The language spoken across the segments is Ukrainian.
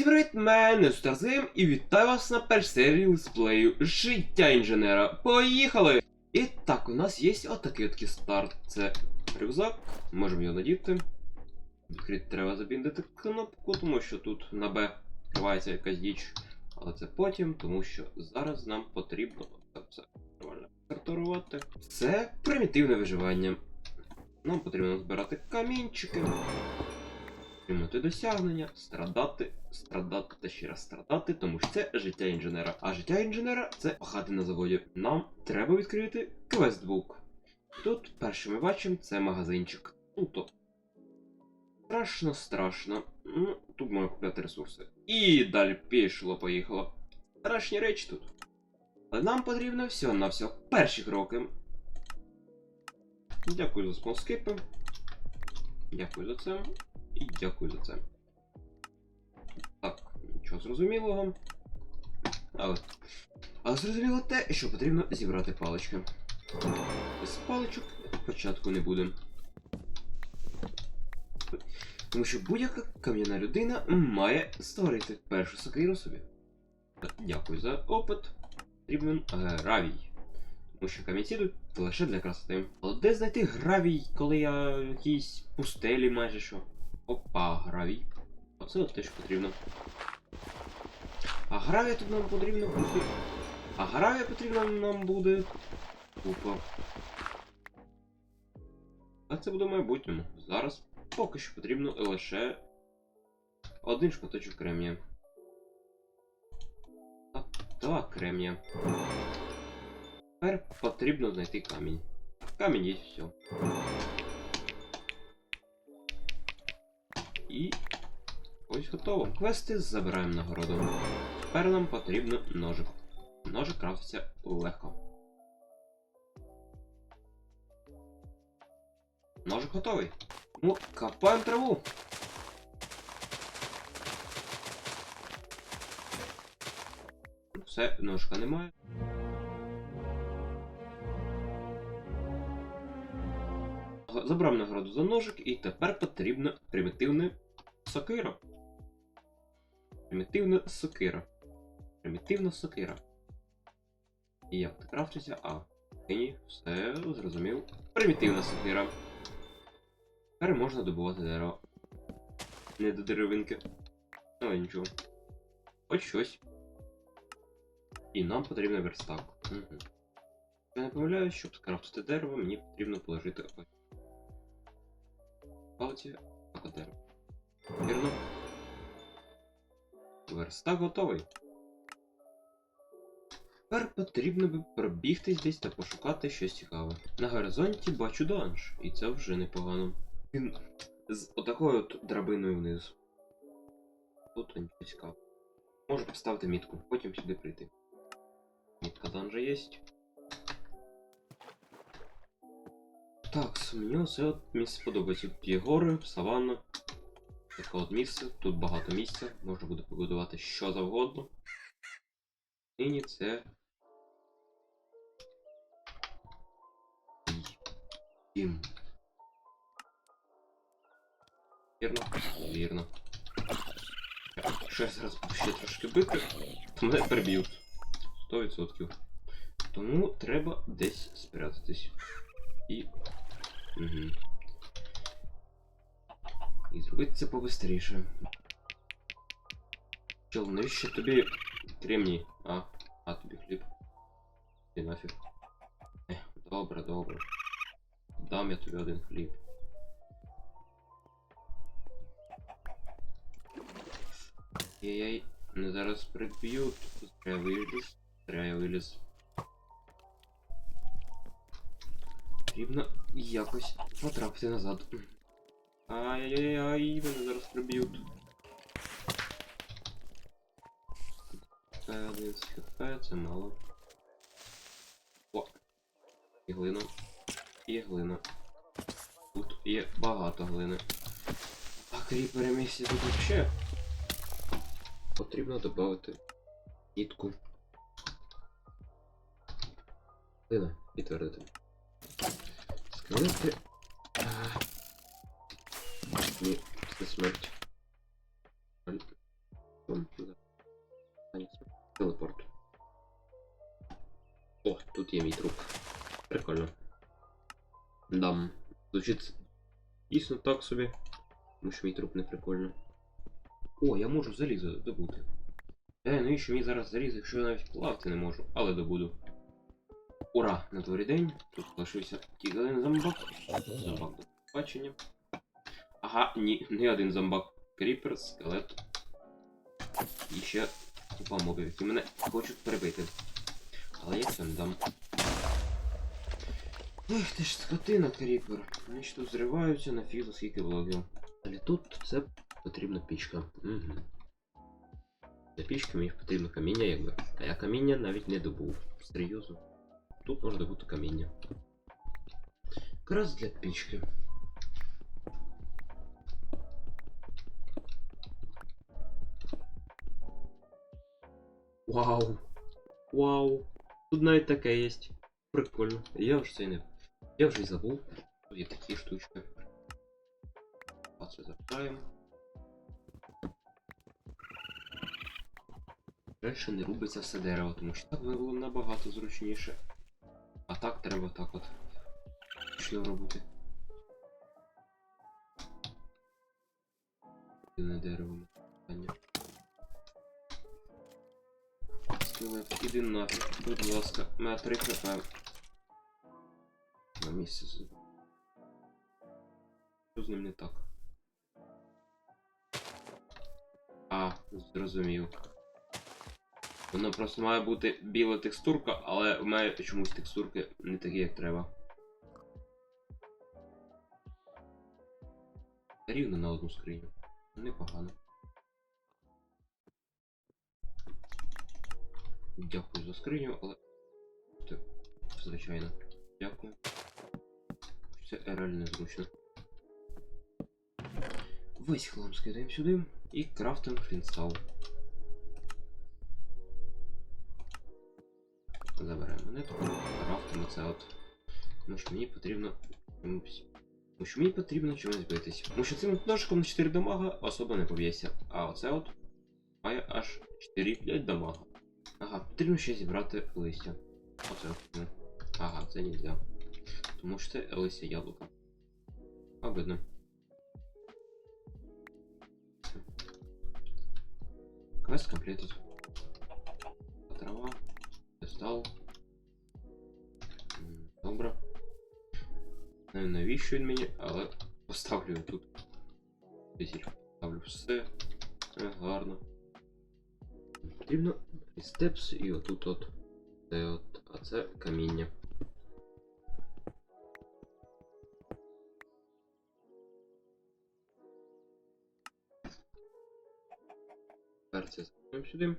Всім привіт, мене Старзим і вітаю вас на першій серії летсплею Життя інженера. Поїхали! І так, у нас є отакий от старт. Це рюкзак, можемо його надіти. Відкрити треба забіндити кнопку, тому що тут на Б відкривається якась діч. Але це потім, тому що зараз нам потрібно це все нормально сортувати. Це примітивне виживання. Нам потрібно збирати камінчики. Отримати досягнення, страдати, страдати та ще раз страдати, тому що це життя інженера. А життя інженера це пахати на заводі. Нам треба відкрити квестбук. Тут перше ми бачимо це магазинчик. Ну то. Страшно, страшно. Ну, тут можна купляти ресурси. І далі пішло, поїхало. Страшні речі тут. Але нам потрібно все на все. Перші кроки. Дякую за спонскипи. Дякую за це. І дякую за це. Так, нічого зрозумілого. Але. Але зрозуміло те, що потрібно зібрати палички. Без паличок початку не буде. Тому що будь-яка кам'яна людина має створити першу сокиру собі. Дякую за опит. Потрібен гравій. Тому що камінці тут лише для красоти. Але де знайти гравій, коли я в якійсь пустелі майже що? Опа, гравій. Оце от те, що потрібно. А гравія тут нам потрібно буде. А гравія потрібна нам буде. Купа. А це буде в майбутньому. Зараз поки що потрібно лише один шматочок кремнія. Так, два кремнія. Тепер потрібно знайти камінь. Камінь є все. І ось готово. Квести забираємо нагороду. Тепер нам потрібно ножик. Ножик крафтиться легко. Ножик готовий. Ну, копаємо траву. Все, ножика немає. Забрав нагороду за ножик, і тепер потрібна примітивна сокира. Примітивна сокира. Примітивна сокира. І як ти крафтиться? А. Ні, все зрозумів. Примітивна сокира. Тепер можна добувати дерево. Не до деревинки. Але нічого. Хоч щось. І нам потрібен верстак. Угу. Я не помиляюсь, щоб скрафтити дерево, мені потрібно положити ось. Палці або дерево. Вірно. Верстак готовий. Тепер потрібно би пробігтись десь та пошукати щось цікаве. На горизонті бачу данж, і це вже непогано. Він з отакою от драбиною вниз. Тут нічого цікавого. Можу поставити мітку, потім сюди прийти. Мітка данжа є. Так, мені от місце подобається. Тут є гори, саванна. Таке от місце, тут багато місця, можна буде побудувати що завгодно. Нині це. Дім. Вірно? Вірно. Якщо я зараз ще трошки бити, то мене приб'ють. 100%. Тому треба десь спрятатись. І. Угу. І зробити це побистріше. Чел, навіщо тобі кремній? А, а тобі хліб. Ти нафіг. Ех, добре, добре. Дам я тобі один хліб. Ей-ей, мене зараз приб'ють. Зря я виліз. Зря я виліз. Потрібно якось потрапити назад. Ай-яй-яй, мене зараз приб'ють. Один хп, це мало. О! І глина. І глина. Тут є багато глини. А кріпери місці тут вообще. Потрібно додати нітку. Глина, підтвердити відкрити. Ні, це смерть. Телепорт. О, тут є мій труп. Прикольно. Дам. Звучить дійсно так собі. Тому що мій труп не прикольно. О, я можу залізо добути. Е, ну навіщо мені зараз заліз, якщо я навіть плавати не можу, але добуду. Ура! На дворі день. Тут лишився тільки один зомбак. Зомбак до побачення. Ага, ні, не один зомбак. Кріпер, скелет. І ще купа мобів, які мене хочуть перебити. Але я це не дам. Ех, ти ж скотина, кріпер. Вони ж тут зриваються на фізу скільки блоків. Але тут це потрібна пічка. Угу. Для пічки мені потрібно каміння, якби. А я каміння навіть не добув. Серйозно. Тут можна добути каміння. Якраз для пічки. Вау! Вау! Тут навіть таке є. Прикольно. Я вже це не. Я вже й забув. Тут є такі штучки. А це запитаємо. Краще не рубиться все дерево, тому що так було набагато зручніше. Треба так от. Що робити? Єдине дерево. питання. Скелет, іди нафіг, будь ласка, мене 3 хп. На місце. з- Що з ним не так? А, зрозумів. Воно просто має бути біла текстурка, але в мене чомусь текстурки не такі, як треба. Рівно на одну скриню. Непогано. Дякую за скриню, але. Це, звичайно. Дякую. Це реально незручно. Весь хлам скидаємо сюди і крафтим флінстал. Забираємо монетку, крафтимо це от. Тому що мені потрібно. Тому що мені потрібно чимось битись. Тому що цим ножиком на 4 дамага особо не поб'ється. А оце от має аж 4-5 дамага. Ага, потрібно ще зібрати листя. Оце ну. Ага, це нельзя. Тому що це листя яблука. Обидно. Квест комплетить. Трава. Кристал. М, Добре. Не знаю, навіщо він мені, але поставлю його тут. Тисяч поставлю все. Все гарно. Потрібно і степс, і отут от. Це от. А це каміння. Тепер це ставимо сюди.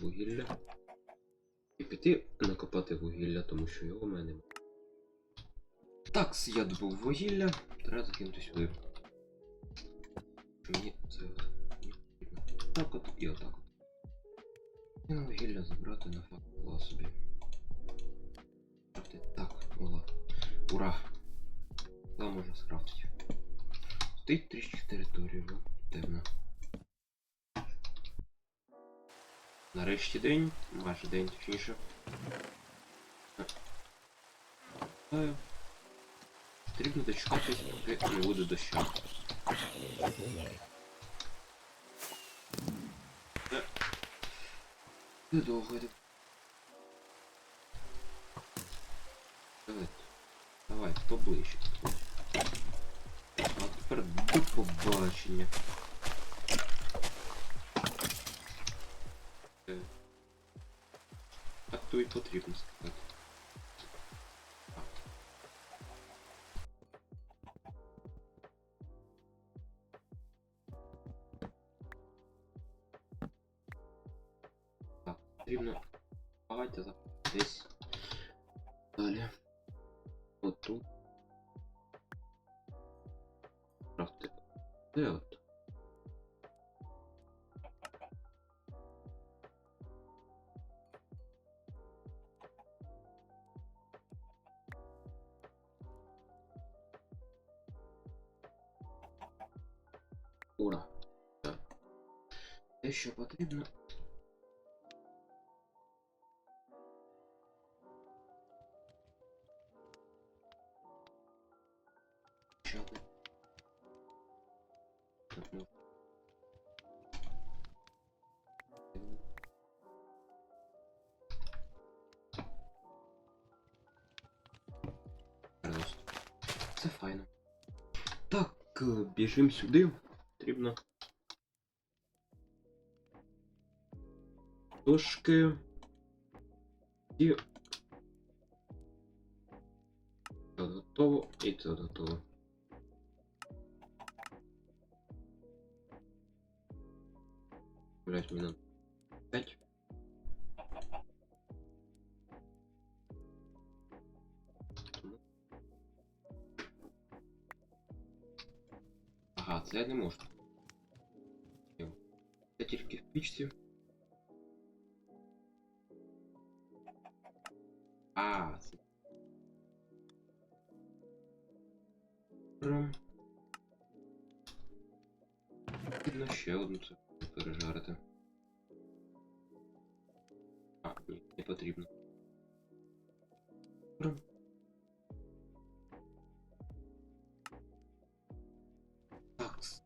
Вугілля. І піти накопати вугілля, тому що його в мене немає. Так, я добув вугілля. Треба закинути сюди. Мені це не потрібно. Так от і отак от. І на вугілля забрати на факт собі. Так, ула. Ура! Та можна скрафтити. Стоїть трішки територію, ну, темно. Нарешті день, майже день точніше. Е, Потрібно дочекатись, поки не буде дощу. Недовго йде. Давай, давай, хто? А тепер до побачення. Так то і потрібно сказати. що потрібно. Це файно. Так, е, біжимо сюди. Потрібно Дошки. І. Це готово, і це готово. Блять, минут 5. Ага, це я не можу. Це тільки в пічці.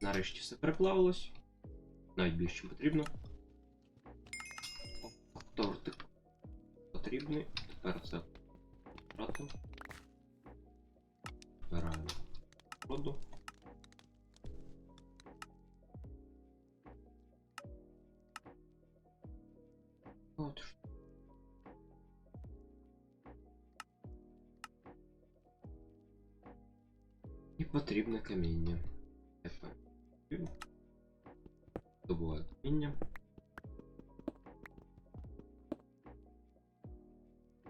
Нарешті все переплавилось. Навіть більше, потрібно. Тортик потрібний. Тепер це брати. Збираємо воду. От. І потрібне каміння. Добуваю каміння.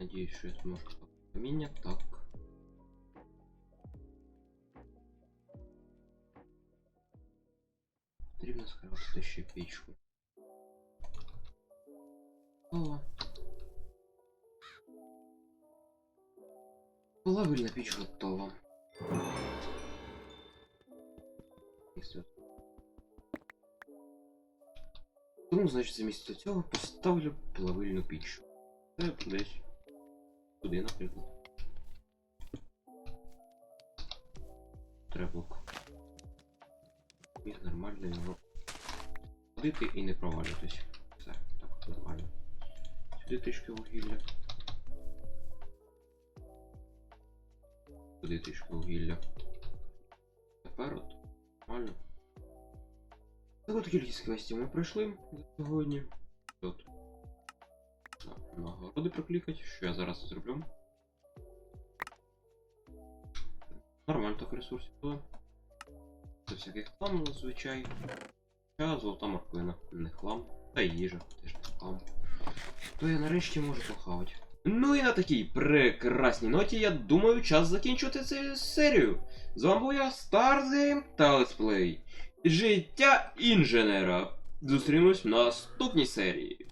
Надіюсь, що я зможу каміння. Так. Потрібно скрафтити ще пічку. О. Плавильна піч готова. Тому, значить, замість цього поставлю плавильну піч. Це десь туди, наприклад. Треба міг нормально його ходити і не провалюватись. Все, так, нормально. Сюди трішки вугілля. Сюди трішки вугілля. Тепер от нормально. Таку кількість квестів ми пройшли за сьогодні. Так, Нагороди проклікати, що я зараз зроблю. Нормально так ресурсів було. Це всяких хлам зазвичай. Хоча золота морквина, не хлам. Та їжа, теж не хлам. То я нарешті можу похавати. Ну і на такій прекрасній ноті, я думаю, час закінчувати цю серію. З вами був я, Старзейм та Летсплей. Життя інженера. Зустрінусь в наступній серії.